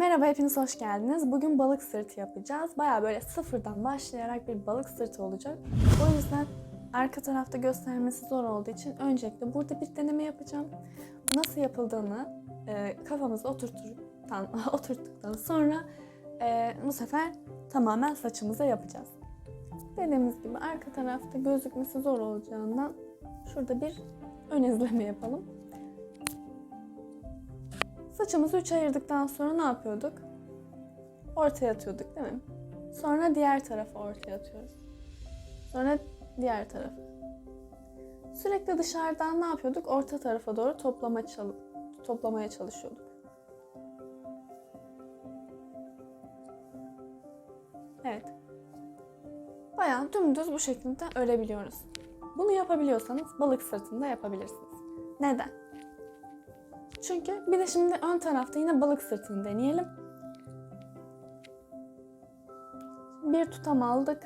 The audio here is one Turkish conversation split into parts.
Merhaba hepiniz hoş geldiniz. Bugün balık sırtı yapacağız. Baya böyle sıfırdan başlayarak bir balık sırtı olacak. O yüzden arka tarafta göstermesi zor olduğu için öncelikle burada bir deneme yapacağım. Nasıl yapıldığını e, kafamızda oturttuktan, oturttuktan sonra e, bu sefer tamamen saçımıza yapacağız. Dediğimiz gibi arka tarafta gözükmesi zor olacağından şurada bir ön izleme yapalım. Saçımızı üç ayırdıktan sonra ne yapıyorduk? Ortaya atıyorduk değil mi? Sonra diğer tarafa ortaya atıyoruz. Sonra diğer tarafa. Sürekli dışarıdan ne yapıyorduk? Orta tarafa doğru toplama çal- toplamaya çalışıyorduk. Evet. Bayağı dümdüz bu şekilde örebiliyoruz. Bunu yapabiliyorsanız balık sırtında yapabilirsiniz. Neden? Çünkü bir de şimdi ön tarafta yine balık sırtını deneyelim. Bir tutam aldık.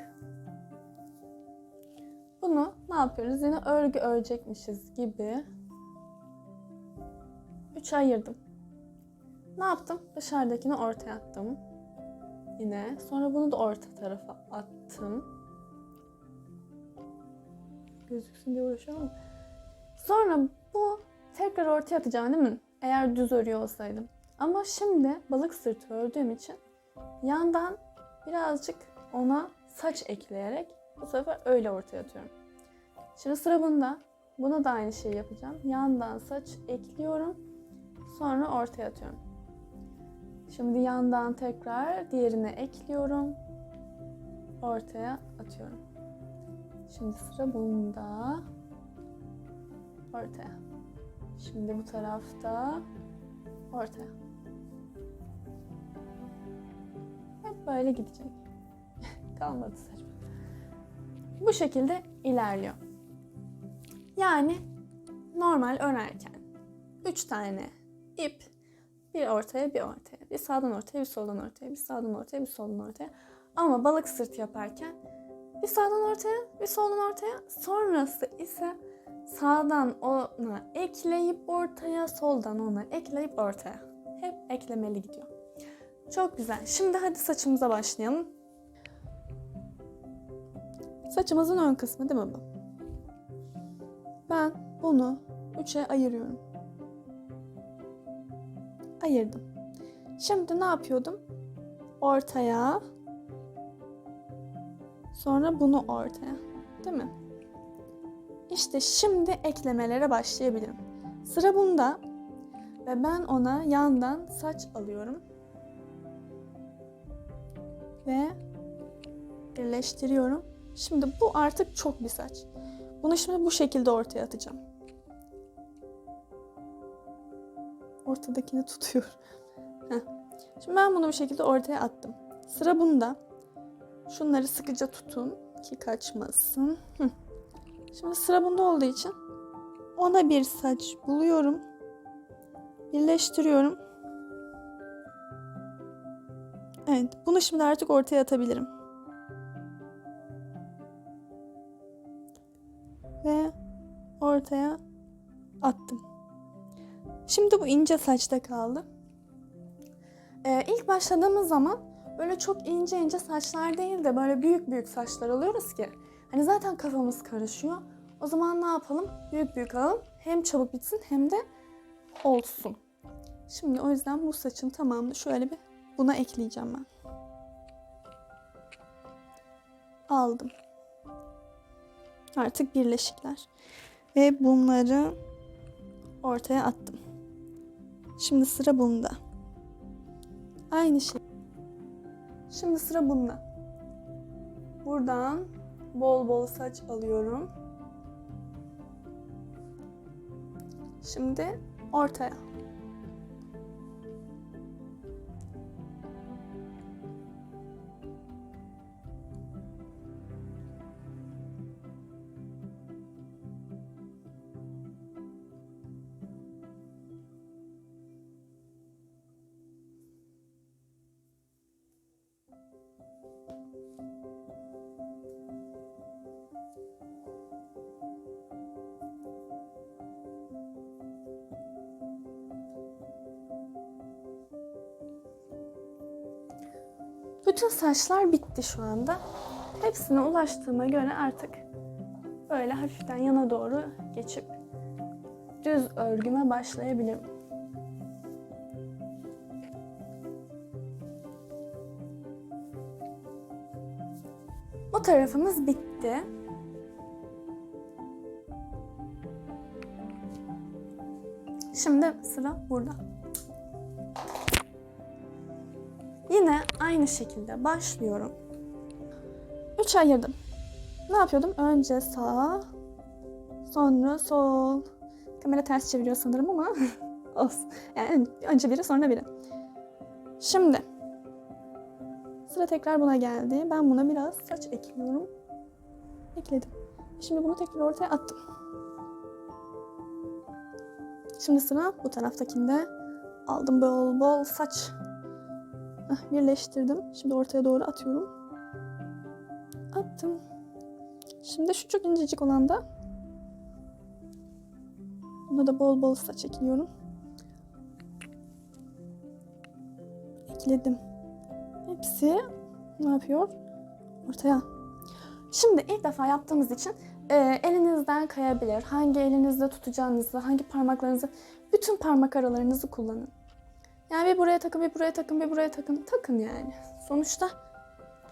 Bunu ne yapıyoruz? Yine örgü örecekmişiz gibi. Üç ayırdım. Ne yaptım? Dışarıdakini ortaya attım. Yine. Sonra bunu da orta tarafa attım. Gözüksün diye uğraşıyorum ama. Sonra bu tekrar ortaya atacağım değil mi? Eğer düz örüyor olsaydım. Ama şimdi balık sırtı ördüğüm için yandan birazcık ona saç ekleyerek bu sefer öyle ortaya atıyorum. Şimdi sıra bunda. Buna da aynı şeyi yapacağım. Yandan saç ekliyorum. Sonra ortaya atıyorum. Şimdi yandan tekrar diğerine ekliyorum. Ortaya atıyorum. Şimdi sıra bunda. Ortaya. Şimdi bu tarafta ortaya. Hep böyle gidecek. Kalmadı saçma. Bu şekilde ilerliyor. Yani normal örerken 3 tane ip bir ortaya bir ortaya, bir sağdan ortaya bir soldan ortaya, bir sağdan ortaya bir soldan ortaya. Ama balık sırt yaparken bir sağdan ortaya bir soldan ortaya sonrası ise sağdan ona ekleyip ortaya, soldan ona ekleyip ortaya. Hep eklemeli gidiyor. Çok güzel. Şimdi hadi saçımıza başlayalım. Saçımızın ön kısmı değil mi bu? Ben bunu üçe ayırıyorum. Ayırdım. Şimdi ne yapıyordum? Ortaya. Sonra bunu ortaya. Değil mi? İşte şimdi eklemelere başlayabilirim. Sıra bunda ve ben ona yandan saç alıyorum. Ve birleştiriyorum. Şimdi bu artık çok bir saç. Bunu şimdi bu şekilde ortaya atacağım. Ortadakini tutuyor. Heh. Şimdi ben bunu bu şekilde ortaya attım. Sıra bunda. Şunları sıkıca tutun ki kaçmasın. Hı. Şimdi sıra bunda olduğu için ona bir saç buluyorum. Birleştiriyorum. Evet, bunu şimdi artık ortaya atabilirim. Ve ortaya attım. Şimdi bu ince saçta kaldı. Ee, ilk başladığımız zaman böyle çok ince ince saçlar değil de böyle büyük büyük saçlar alıyoruz ki Hani zaten kafamız karışıyor. O zaman ne yapalım? Büyük büyük alalım. Hem çabuk bitsin hem de olsun. Şimdi o yüzden bu saçın tamamını şöyle bir buna ekleyeceğim ben. Aldım. Artık birleşikler. Ve bunları ortaya attım. Şimdi sıra bunda. Aynı şey. Şimdi sıra bunda. Buradan bol bol saç alıyorum. Şimdi ortaya. Bütün saçlar bitti şu anda. Hepsine ulaştığıma göre artık böyle hafiften yana doğru geçip düz örgüme başlayabilirim. Bu tarafımız bitti. Şimdi sıra burada. Yine aynı şekilde başlıyorum. Üç ayırdım. Ne yapıyordum? Önce sağ, sonra sol. Kamera ters çeviriyor sanırım ama olsun. Yani önce biri sonra biri. Şimdi sıra tekrar buna geldi. Ben buna biraz saç ekliyorum. Ekledim. Şimdi bunu tekrar ortaya attım. Şimdi sıra bu taraftakinde. Aldım bol bol saç. Birleştirdim. Şimdi ortaya doğru atıyorum. Attım. Şimdi şu çok incecik olan da buna da bol bol saç ekliyorum. Ekledim. Hepsi ne yapıyor? Ortaya. Şimdi ilk defa yaptığımız için e, elinizden kayabilir. Hangi elinizde tutacağınızı, hangi parmaklarınızı, bütün parmak aralarınızı kullanın. Yani bir buraya takın, bir buraya takın, bir buraya takın. Takın yani. Sonuçta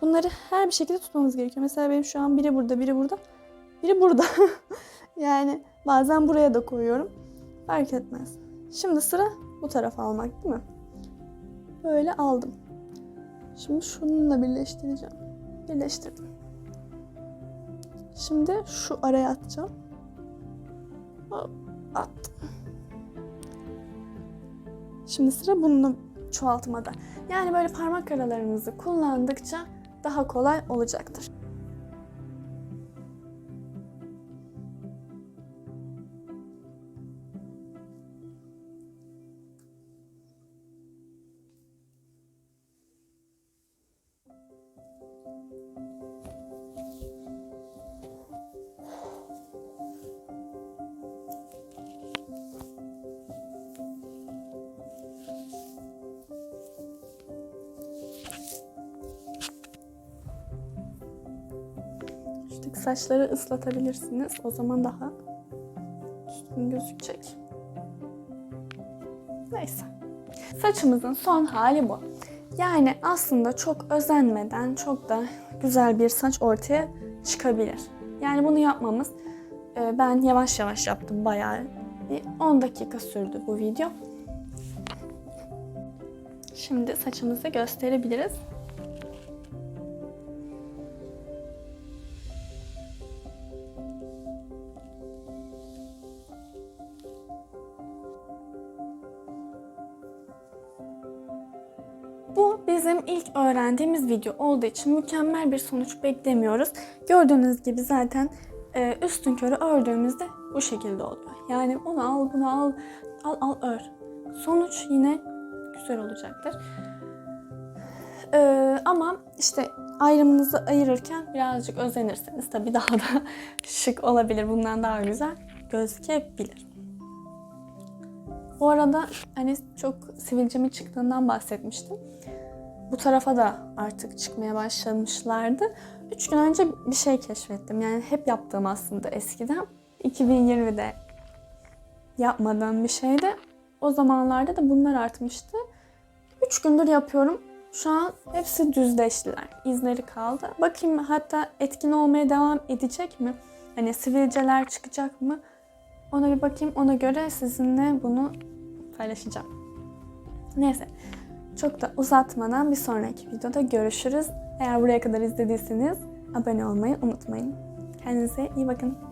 bunları her bir şekilde tutmamız gerekiyor. Mesela benim şu an biri burada, biri burada, biri burada. yani bazen buraya da koyuyorum. Fark etmez. Şimdi sıra bu tarafa almak değil mi? Böyle aldım. Şimdi şununla birleştireceğim. Birleştirdim. Şimdi şu araya atacağım. Hop, attım. Şimdi sıra bununla çoğaltmada. Yani böyle parmak aralarınızı kullandıkça daha kolay olacaktır. Saçları ıslatabilirsiniz. O zaman daha düzgün gözükecek. Neyse. Saçımızın son hali bu. Yani aslında çok özenmeden çok da güzel bir saç ortaya çıkabilir. Yani bunu yapmamız e, ben yavaş yavaş yaptım bayağı. Bir 10 dakika sürdü bu video. Şimdi saçımızı gösterebiliriz. Bu bizim ilk öğrendiğimiz video olduğu için mükemmel bir sonuç beklemiyoruz. Gördüğünüz gibi zaten e, üstün körü ördüğümüzde bu şekilde oluyor. Yani onu al, bunu al, al, al ör. Sonuç yine güzel olacaktır. E, ama işte ayrımınızı ayırırken birazcık özenirseniz tabii daha da şık olabilir. Bundan daha güzel gözükebilir. Bu arada hani çok sivilcemi çıktığından bahsetmiştim. Bu tarafa da artık çıkmaya başlamışlardı. Üç gün önce bir şey keşfettim. Yani hep yaptığım aslında eskiden. 2020'de yapmadığım bir şeydi. O zamanlarda da bunlar artmıştı. Üç gündür yapıyorum. Şu an hepsi düzleştiler. İzleri kaldı. Bakayım hatta etkin olmaya devam edecek mi? Hani sivilceler çıkacak mı? Ona bir bakayım. Ona göre sizinle bunu paylaşacağım. Neyse. Çok da uzatmadan bir sonraki videoda görüşürüz. Eğer buraya kadar izlediyseniz abone olmayı unutmayın. Kendinize iyi bakın.